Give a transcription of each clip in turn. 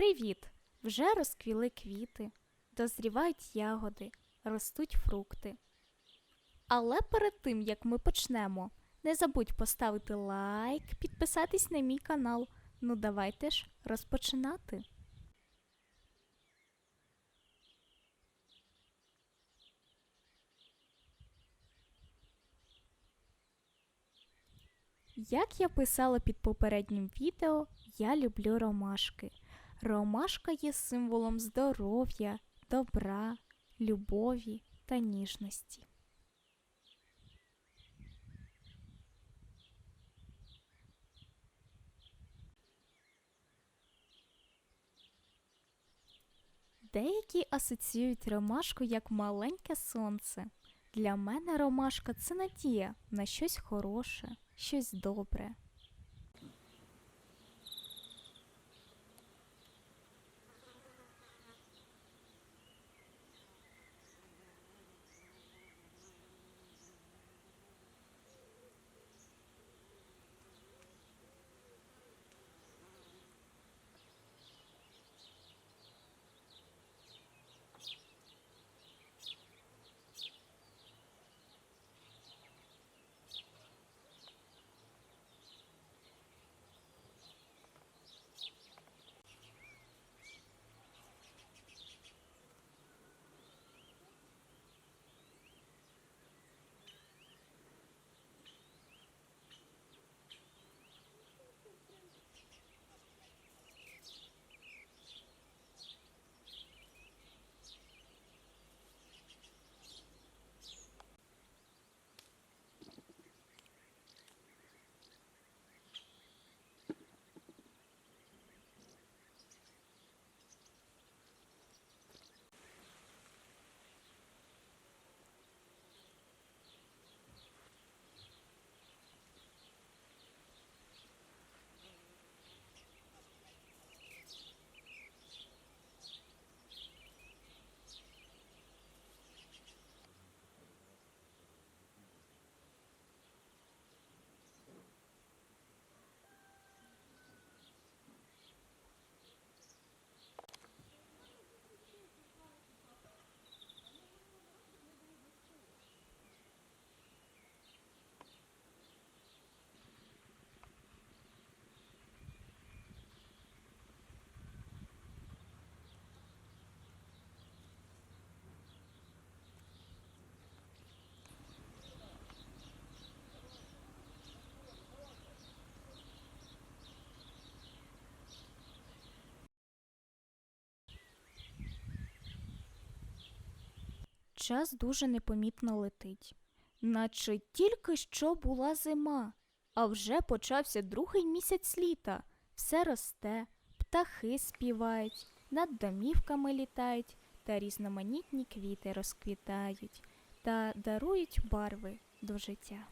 Привіт! Вже розквіли квіти, дозрівають ягоди, ростуть фрукти. Але перед тим, як ми почнемо, не забудь поставити лайк, підписатись на мій канал. Ну давайте ж розпочинати. Як я писала під попереднім відео, я люблю ромашки. Ромашка є символом здоров'я, добра, любові та ніжності. Деякі асоціюють ромашку як маленьке сонце. Для мене ромашка це надія на щось хороше, щось добре. Час дуже непомітно летить, наче тільки що була зима, а вже почався другий місяць літа. Все росте, птахи співають, над домівками літають, та різноманітні квіти розквітають та дарують барви до життя.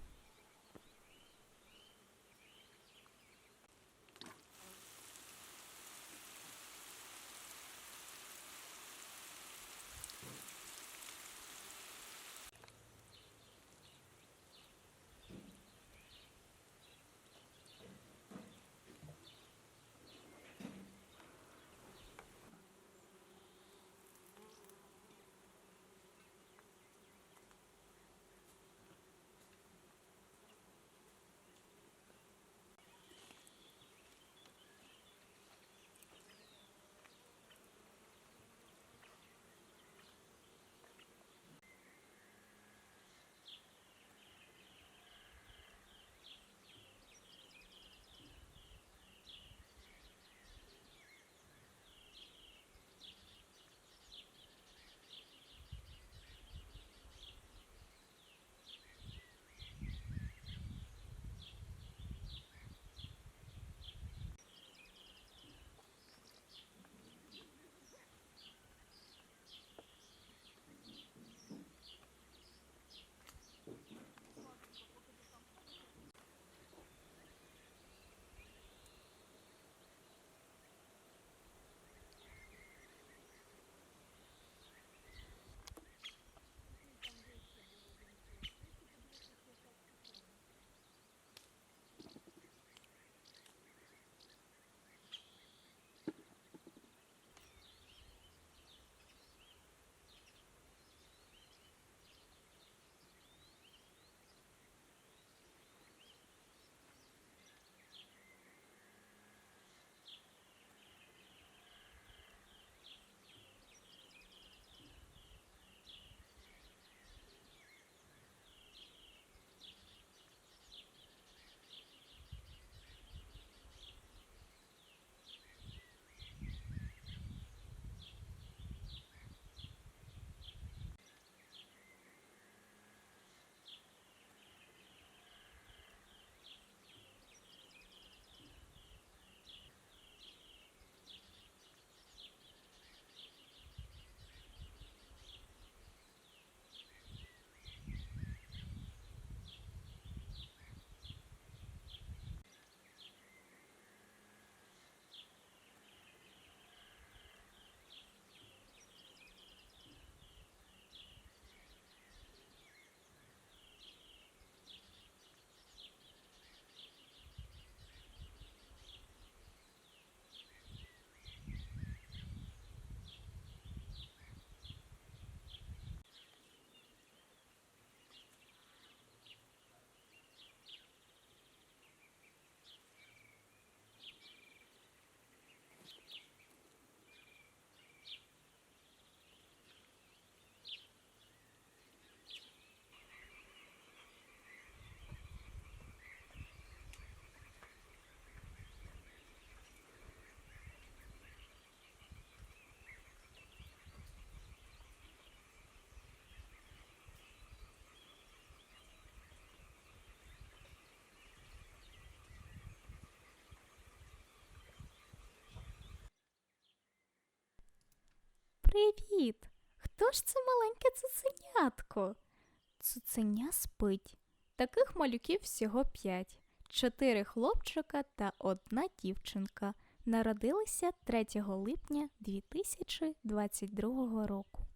Привіт! Хто ж це маленьке цуценятко? Цуценя спить. Таких малюків всього п'ять. Чотири хлопчика та одна дівчинка. Народилися 3 липня 2022 року.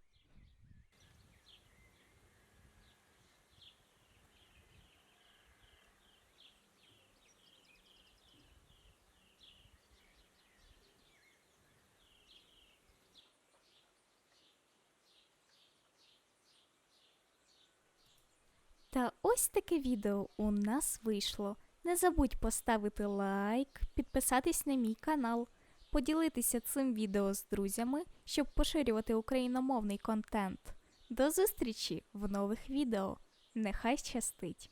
Та ось таке відео у нас вийшло. Не забудь поставити лайк, підписатись на мій канал, поділитися цим відео з друзями, щоб поширювати україномовний контент. До зустрічі в нових відео. Нехай щастить!